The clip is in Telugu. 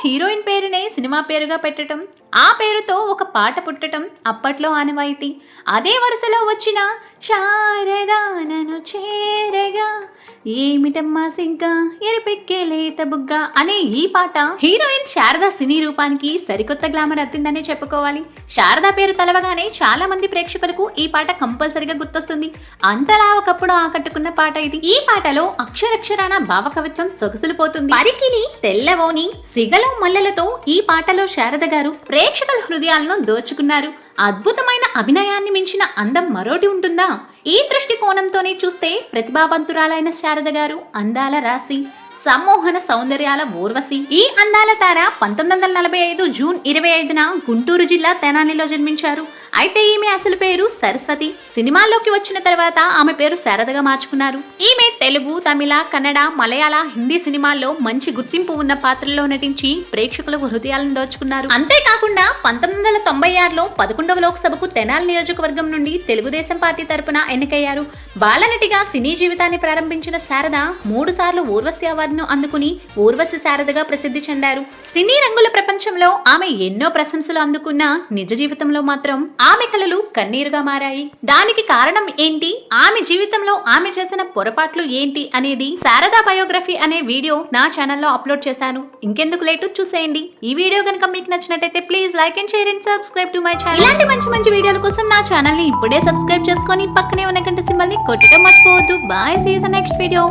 హీరోయిన్ పేరునే సినిమా పేరుగా పెట్టడం ఆ పేరుతో ఒక పాట పుట్టడం అప్పట్లో ఆనవాయితీ. అదే వరుసలో వచ్చిన శారదా ఏమిటమ్మా సిగ్గా ఎరిపెక్కే లేత బుగ్గ అనే ఈ పాట? హీరోయిన్ శారదా సినీ రూపానికి సరికొత్త గ్లామర్ అద్దిందనే చెప్పుకోవాలి. శారదా పేరు తలవగానే చాలా మంది ప్రేక్షకులకు ఈ పాట కంపల్సరిగా గుర్తొస్తుంది. అంతలా ఒకప్పుడు ఆకట్టుకున్న పాట ఇది. ఈ పాటలో అక్షరక్షరాన భావకవిత్వం సొగసులు పోతుంది. పరికిని తెల్లవోని సిగలో మల్లెలతో ఈ పాటలో శారద గారు ప్రేక్షకుల హృదయాలను దోచుకున్నారు. అద్భుతమైన అభినయాన్ని మించిన అందం మరోటి ఉంటుందా? ఈ దృష్టికోణంతోనే చూస్తే ప్రతిభావంతురాలైన శారద గారు అందాల రాశి సమ్మోహన సౌందర్యాల ఊర్వశి. ఈ అందాల తార పంతొమ్మిది వందల నలభై ఐదు జూన్ ఇరవై ఐదున గుంటూరు జిల్లా తెనాలిలో జన్మించారు. అయితే ఈమె అసలు పేరు సరస్వతి. సినిమాల్లోకి వచ్చిన తర్వాత ఆమె పేరు శారదగా మార్చుకున్నారు. ఈమె తెలుగు తమిళ కన్నడ మలయాళ హిందీ సినిమాల్లో మంచి గుర్తింపు ఉన్న పాత్రల్లో నటించి ప్రేక్షకుల హృదయాలను దోచుకున్నారు. అంతేకాకుండా పంతొమ్మిది వందల తొంభై ఆరులో పదకొండవ లోక్సభకు తెనాలి నియోజకవర్గం నుండి తెలుగుదేశం పార్టీ తరపున ఎన్నికయ్యారు. బాలనటిగా సినీ జీవితాన్ని ప్రారంభించిన శారద మూడు సార్లు ఊర్వశి అవార్డును అందుకుని ఊర్వశి శారదగా ప్రసిద్ధి చెందారు. సినీ రంగుల ప్రపంచంలో ఆమె ఎన్నో ప్రశంసలు అందుకున్న నిజ జీవితంలో మాత్రం ఆమె కలలు కన్నీరుగా మారాయి. దానికి కారణం ఏంటి? ఆమె జీవితంలో ఆమె చేసిన పొరపాట్లు ఏంటి అనేది శారదా బయోగ్రఫీ అనే వీడియో నా ఛానల్లో అప్లోడ్ చేశాను. ఇంకెందుకు లేటు చూసేయండి. ఈ వీడియో కనుక మీకు నచ్చినట్టయితే please like and share and subscribe to my channel. ఇలాంటి మంచి మంచి వీడియోల కోసం నా ఛానల్ని ఇప్పుడే సబ్స్క్రైబ్ చేసుకొని పక్కనే ఉన్న గంట సింబల్ని కొట్టడం మర్చిపోవద్దు. Bye season next video